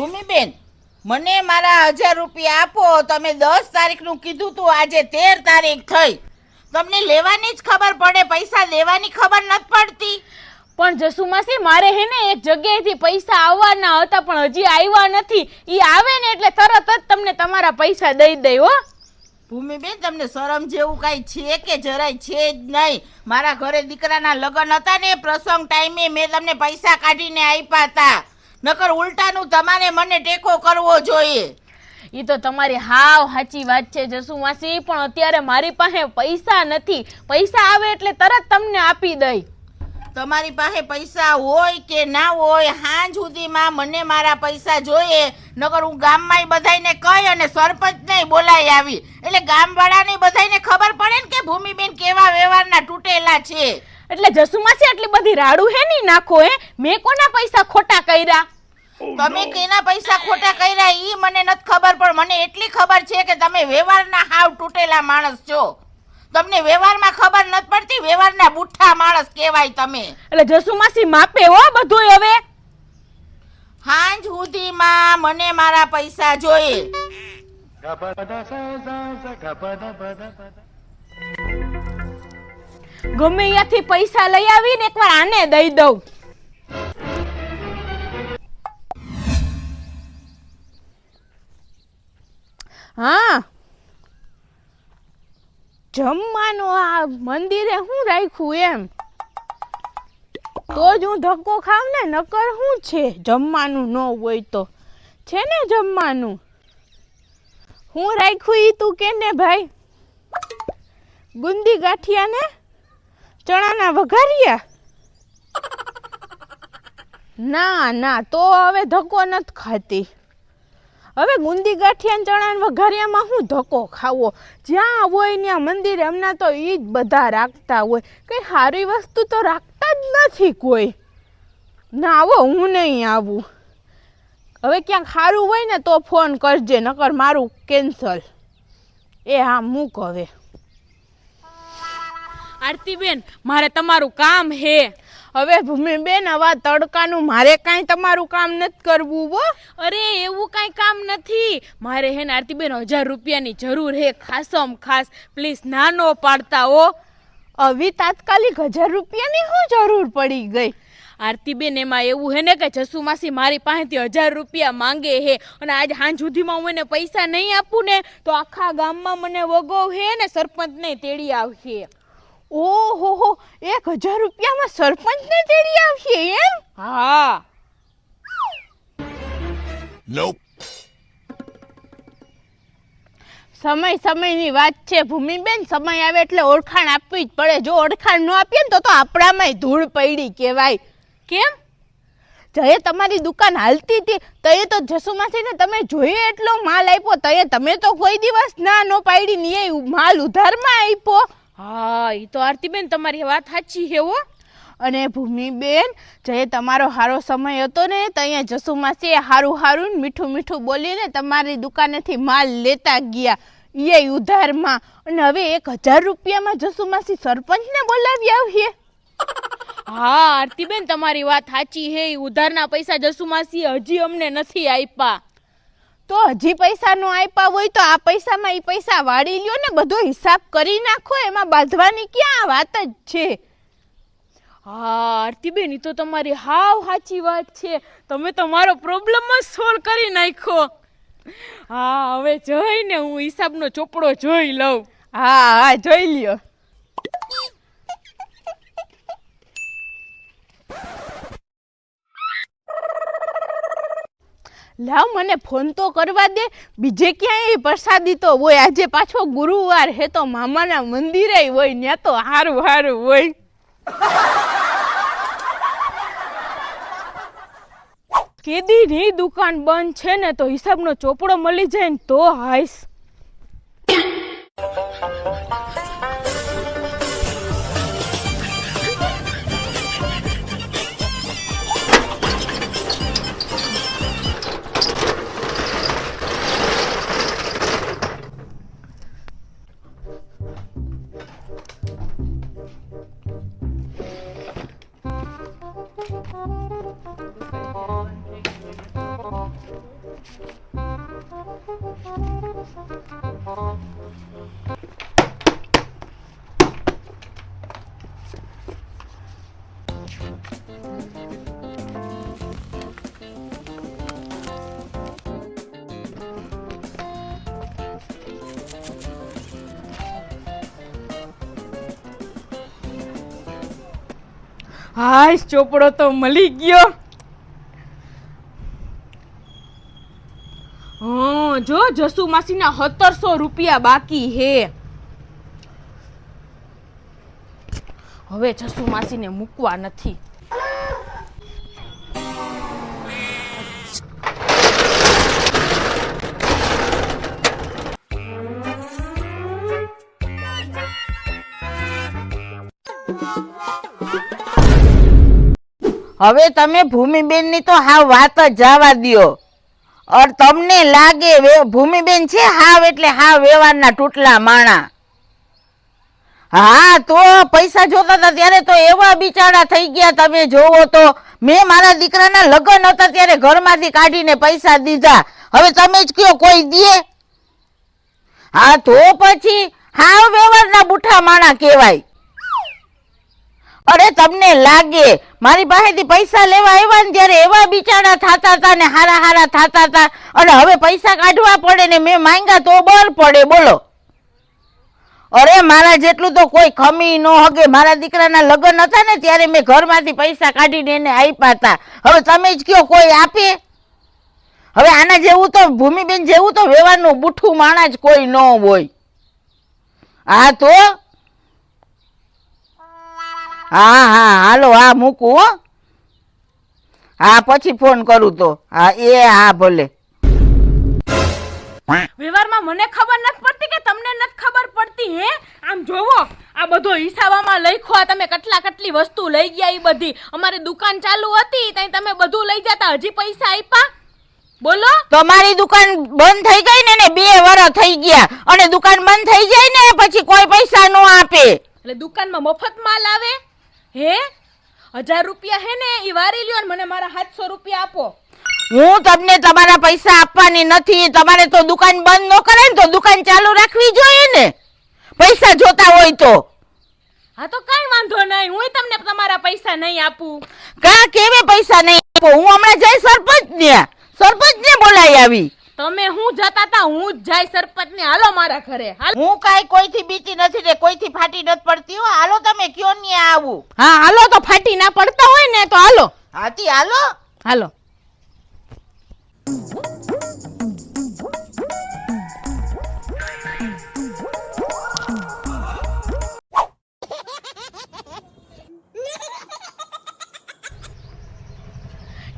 ભૂમિબેન મને મારા હજાર રૂપિયા આપો તમે દસ તારીખનું કીધું તું આજે તેર તારીખ થઈ. તમને લેવાની જ ખબર પડે પૈસા લેવાની ખબર નથી પડતી. પણ જસુમાસી મારે હે ને એક જગ્યાએથી પૈસા આવવાના હતા પણ હજી આવ્યા નથી. એ આવે ને એટલે તરત જ તમને તમારા પૈસા દઈ દઈ હો. ભૂમિબેન તમને શરમ જેવું કાંઈ છે કે જરાય છે જ નહીં? મારા ઘરે દીકરાના લગ્ન હતા ને પ્રસંગ ટાઈમે મેં તમને પૈસા કાઢીને આપ્યા હતા. નકર ઉલટાનું તમારે મને ટેકો કરવો જોઈએ. એ તો તમારી હાવ સાચી વાત છે જસુમાસી પણ અત્યારે મારી પાસે પૈસા નથી. પૈસા આવે એટલે તરત તમને આપી દઈ. તમારી પાસે પૈસા હોય કે ના હોય હાંજ સુધીમાં મને મારા પૈસા જોઈએ. નકર હું ગામમાં બધાયને કહી અને સરપંચને બોલાઈ આવી. એટલે ગામવાળાને બધાયને ખબર પડે ને કે ભૂમિબેન કેવા વ્યવહારના તૂટેલા છે. એટલે જસુમાસી આટલી બધી રાડું હે ની નાખો હે? મેં કોના પૈસા ખોટા કર્યા? તમે કેના પૈસા ખોટા કર્યા? ઈ મને નથી ખબર પણ મને એટલી ખબર છે કે તમે વ્યવહારના હાવ તૂટેલા માણસ છો. તમને વ્યવહારમાં ખબર નથી પડતી? વ્યવહારના બુઠ્ઠા માણસ કહેવાય તમે. એટલે જસુમાસી માપે હો બધું હવે? હાંજ સુધીમાં મને મારા પૈસા જોઈએ. ગમે ત્યાંથી પૈસા લઈ આવીને એકવાર આને દઈ દઉં. હા. જમવાનું આ મંદિરે શું રાખ્યું એમ? તો જ હું ધક્કો ખાવ ને, નકર શું છે જમવાનું ન હોય તો? છે ને જમવાનું? હું રાખ્યું ઈ તું કે ને ભાઈ? બુંદી ગાંઠિયા ને ચણાના વઘારિયા ના ના, તો હવે ધક્કો નથી ખાતી. હવે ગુંદી ગાંઠિયા ચણા વઘારિયામાં હું ધક્કો ખાવો? જ્યાં હોય ત્યાં મંદિરે, એમના તો એ જ બધા રાખતા હોય. કંઈ સારી વસ્તુ તો રાખતા જ નથી કોઈ. ના, આવો, હું નહીં આવું. હવે ક્યાંક સારું હોય ને તો ફોન કરજે, નકર મારું કેન્સલ. એ હા, મૂક હવે. આરતીબેન મારે તમારું કામ હે. હવે ભૂમિબેન આવા તડકાનું મારે કાંઈ તમારું કામ નથી કરવું બો અરે એવું કાંઈ કામ નથી. મારે હે ને આરતીબેન હજાર રૂપિયાની જરૂર હે ખાસમ ખાસ. પ્લીઝ નાનો પાડતા હો. હવે તાત્કાલિક હજાર રૂપિયાની શું જરૂર પડી ગઈ? આરતીબેન એમાં એવું હે ને કે જસુ માસી મારી પાસેથી હજાર રૂપિયા માંગે હે અને આજ હાંજ સુધીમાં હું એને પૈસા નહીં આપું ને તો આખા ગામમાં મને વગો હે ને સરપંચને તેડી આવશે. ઓહો હો એક હજાર રૂપિયામાં સરપંચને તેડી આવશે એમ? હા. સમય સમયની વાત છે ભૂમિબેન. સમય આવે એટલે ઓળખાણ આપવી જ પડે. જો ઓળખાણ ન આપીએ ને તો તો આપણામાંય ધૂળ પડી કહેવાય. કેમ? જયે તમારી દુકાન હાલતી હતી. તયે તો જસુમાસીને તમે જોઈએ એટલો માલ આપ્યો. તયે તમે તો કોઈ દિવસ ના નો પાડી ને એ માલ ઉધારમાં આપ્યો. હા એ તો આરતીબેન તમારી વાત સાચી છે હો. અને ભૂમિબેન જે તમારો સારો સમય હતો ને ત્યાં જસુમાસીએ હારું હારું ને મીઠું મીઠું બોલીને તમારી દુકાનેથી માલ લેતા ગયા. એ ઉધારમાં. અને હવે એક હજાર રૂપિયામાં જસુમાસી સરપંચને બોલાવી આવીએ હા આરતીબેન તમારી વાત સાચી હે ઉધારના પૈસા જસુમાસી હજી અમને નથી આપ્યા. તો હજી પૈસા નો આપ્યા હોય તો આ પૈસામાં એ પૈસા વાળી લ્યો ને બધો હિસાબ કરી નાખો એમાં બાંધવાની ક્યાં વાત જ છે? હા આરતીબેન એ તો તમારી હાવ સાચી વાત છે. તમે તમારો પ્રોબ્લેમ જ સોલ્વ કરી નાખ્યો. હા હવે જોઈને હું હિસાબનો ચોપડો જોઈ લઉં. હા હા જોઈ લ્યો. લાવ મને ફોન તો કરવા દે. બીજે ક્યાંય પ્રસાદી તો હોય. આજે પાછો ગુરુવાર હે તો મામાના મંદિરે હોય ત્યાં તો હારું હારું હોય. કેદી ની દુકાન બંધ છે ને તો હિસાબનો ચોપડો મળી જાય ને તો હાઈસ. હાય ચોપડો તો મળી ગયો. હા, જો જસુ માસીના સત્તરસો રૂપિયા બાકી હે. હવે જસુ માસીને મૂકવા નથી. હવે તમે ભૂમિબેનની તો હાવ વાત જ જવા દ્યો. અર તમને લાગે ભૂમિબેન છે હાવ એટલે હાવ વ્યવહારના તૂટલા માણા. હા, તો પૈસા જોતા હતા ત્યારે તો એવા બિચારા થઈ ગયા તમે જોવો તો. મેં મારા દીકરાના લગ્ન હતા ત્યારે ઘરમાંથી કાઢીને પૈસા દીધા. હવે તમે જ કયો કોઈ દે? હા, તો પછી હાવ વ્યવહારના બુઠા માણા કહેવાય. અરે તમને લાગે? મારી પાસેથી પૈસા લેવા આવ્યા ને ત્યારે એવા બિચારા થતા હતા ને હારા હારા થતા હતા અને હવે પૈસા કાઢવા પડે ને મેં માંગ્યા તો બર પડે, બોલો. અરે મારા જેટલું તો કોઈ ખમી ન હગે. મારા દીકરાના લગ્ન હતા ને ત્યારે મેં ઘરમાંથી પૈસા કાઢીને એને આપ્યા હતા. હવે તમે જ કયો કોઈ આપે? હવે આના જેવું તો, ભૂમિબેન જેવું તો વેવાનું બુઠ્ઠું માણા જ કોઈ ન હોય. હા તો? હા હા હાલો હા મૂકું હો. હા પછી ફોન કરું તો. હા એ હા ભલે. વ્યવહારમાં મને ખબર નથી પડતી કે તમને નથી ખબર પડતી હે? આમ જોવો આ બધો હિસાબમાં લખ્યો તમે કેટલા કેટલી વસ્તુ લઈ ગયા એ બધી. અમારી દુકાન ચાલુ હતી ત્યાં તમે બધું લઈ જતા હજી પૈસા આપ્યા? બોલો? તમારી દુકાન બંધ થઈ ગઈ ને ને બે વર્ષ થઈ ગયા. અને દુકાન બંધ થઈ જાય ને પછી કોઈ પૈસા ન આપે. એટલે દુકાનમાં મફત માલ આવે? હે? હજાર રૂપિયા હે ને એ વારી લ્યો ને મને મારા સાતસો રૂપિયા આપો. હું તમને તમારા પૈસા આપવાની નથી તમારે તો દુકાન બંધ ન કરે ને તો દુકાન ચાલુ રાખવી જોઈએ ને. પૈસા જોતા હોય તો. હા તો કઈ વાંધો નહીં હું તમને તમારા પૈસા નહીં આપું. કા કેવે પૈસા નહીં આપો? હું હમણાં જઈ સરપંચ ને સરપંચ ને બોલાવી આવી. તમે હું જતા તા હું જ જાય સરપંચ ને હાલો મારા ઘરે. હું કાંઈ કોઈથી બીતી નથી ને કોઈથી ફાટી નથી પડતી હો. હાલો તમે કયો ને આવું? હા હાલો તો ફાટી ના પડતા હોય ને તો હાલો. હાથી હાલો. હાલો.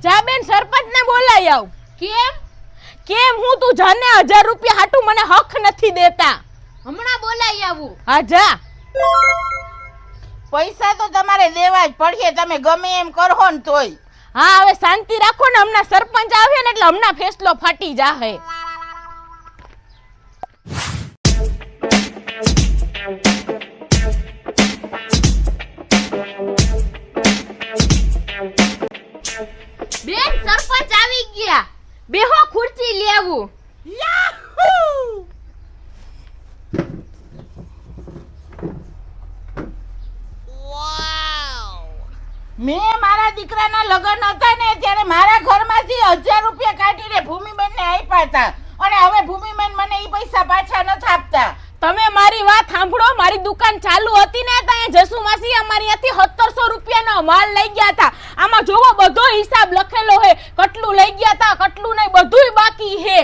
જા બેન સરપંચ ને બોલાઈ આવ. કેમ? કેમ હું તું જાને હજાર રૂપિયા હાટું મને હક નથી દેતા? હમણાં બોલાઈ આવું. હા જા. પૈસા તો તમારે દેવા જ પડશે તમે ગમે એમ કરો ને તોય. હા હવે શાંતિ રાખો ને હમણાં સરપંચ આવે ને એટલે હમણાં ફેસલો ફાટી જાહે. લગ્ન હતા ને ત્યારે મારા ઘરમાંથી હજાર રૂપિયા કાઢીને ભૂમિબેનને આપ્યા હતા. અને હવે ભૂમિબેન મને એ પૈસા પાછા નથી આપતા. તમે મારી વાત સાંભળો મારી દુકાન ચાલુ હતી ને ત્યાં જસુ માસી અમારી અહીંથી સત્તરસો રૂપિયાનો માલ લઈ ગયા હતા. આમાં જોવો બધો હિસાબ લખેલો હે કેટલું લઈ ગયા હતા કેટલું નહીં બધુંય બાકી હે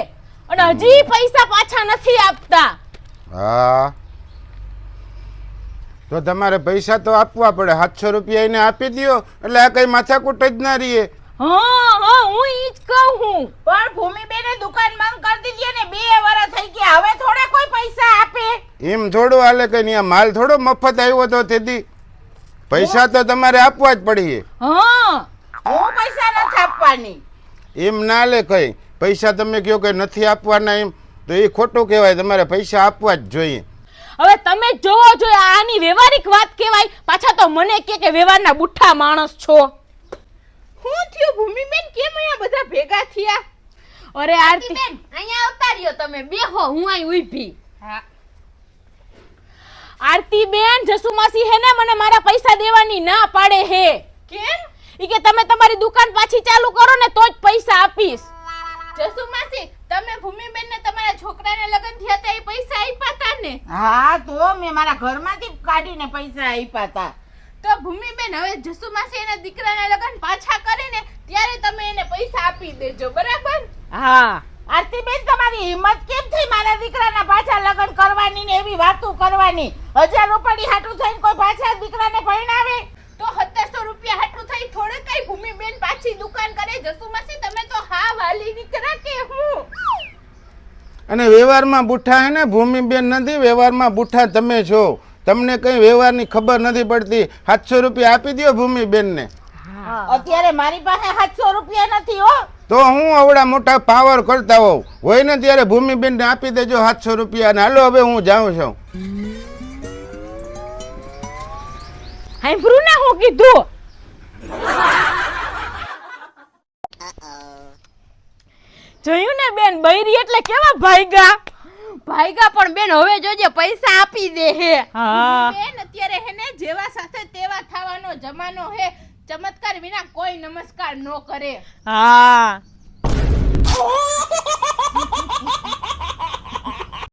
અને હજી પૈસા પાછા નથી આપતા. હા. તો તમારે પૈસા તો આપવા પડે. સાતસો રૂપિયા એને આપી દ્યો. એટલે આ કઈ માથાકૂટ જ ના રહીએ હા હા હું ઈ જ કહું. હું પણ ભૂમિબેને દુકાન બંધ કરી દીધી અને બે વર્ષ થઈ ગયા. હવે થોડા કોઈ પૈસા આપે. એમ થોડું હાલે કઈ નહીં? આ માલ થોડો મફત આવ્યો તો તેથી પૈસા તો તમારે આપવા જ પડીએ. હા. હું પૈસા નથી આપવાની. એમ ના લે કઈ. પૈસા તમે કહો કે નથી આપવાના એમ. તો એ ખોટું કહેવાય. તમારે પૈસા આપવા જ જોઈએ. હવે તમે જ જોવો જો આની વ્યવહારિક વાત કહેવાય. પાછા તો મને કે કે વ્યવહારના બુઠ્ઠા માણસ છો. હું થયું? ભૂમિબેન કેમ અહીંયા બધા ભેગા થયા? અરે આરતી બેન અહીંયા આવતા રહ્યો તમે. બેહો હું અહીં ઊભી. આરતી બેન જસુમાસી હે ને? મને મારા પૈસા દેવાની ના પાડે હે. કેમ? ઈ કે તમે તમારી દુકાન પાછી ચાલુ કરો ને તો જ પૈસા આપીશ. જસુ માસી તમે ભૂમિબેન ને તમારા છોકરાને લગ્ન થયા હતા એ પૈસા આપ્યા હતા ને? હા તો મેં મારા ઘરમાંથી કાઢીને પૈસા આપ્યા હતા તો ભૂમિબેન હવે જસુ માસી એના દીકરાના લગ્ન પાછા કરે ને ત્યારે તમે એને પૈસા આપી દેજો બરાબર? હા. આરતીબેન તમારી હિંમત કેમ થઈ મારા દીકરાના પાછા લગ્ન કરવાની ને એવી વાતો કરવાની? હજાર રૂપિયાની હાટું થઈને કોઈ પાછા દીકરાને પરણાવે તો રૂપિયા હાટું થઈ થોડે કઈ ભૂમિબેન પાછી દુકાન કરે જસુ માસી તમે તો હા વાલી નીકળા કે હું? અને વ્યવહારમાં બુઠા હે ને ભૂમિબેન નથી વ્યવહારમાં બુઠા તમે છો. તમને કઈ વ્યવહારની ખબર નથી પડતી. સાતસો રૂપિયા આપી દો ભૂમિબેનને. અત્યારે મારી પાસે સાતસો રૂપિયા નથી હો. તો હું અવડા મોટા પાવર કરતા હોઉં. હોય ને ત્યારે ભૂમિબેનને આપી દેજો સાતસો રૂપિયા અને હાલો હવે હું જાઉં છું. હાંભળું ના હું કીધું. જોયું ને બેન બૈરી એટલે કેવા ભાઈગા? ભાઈગા પણ બેન હવે જોજે પૈસા આપી દે હે. હા. બેન અત્યારે હે ને જેવા સાથે તેવા થવાનો જમાનો હે. ચમત્કાર વિના કોઈ નમસ્કાર નો કરે. હા.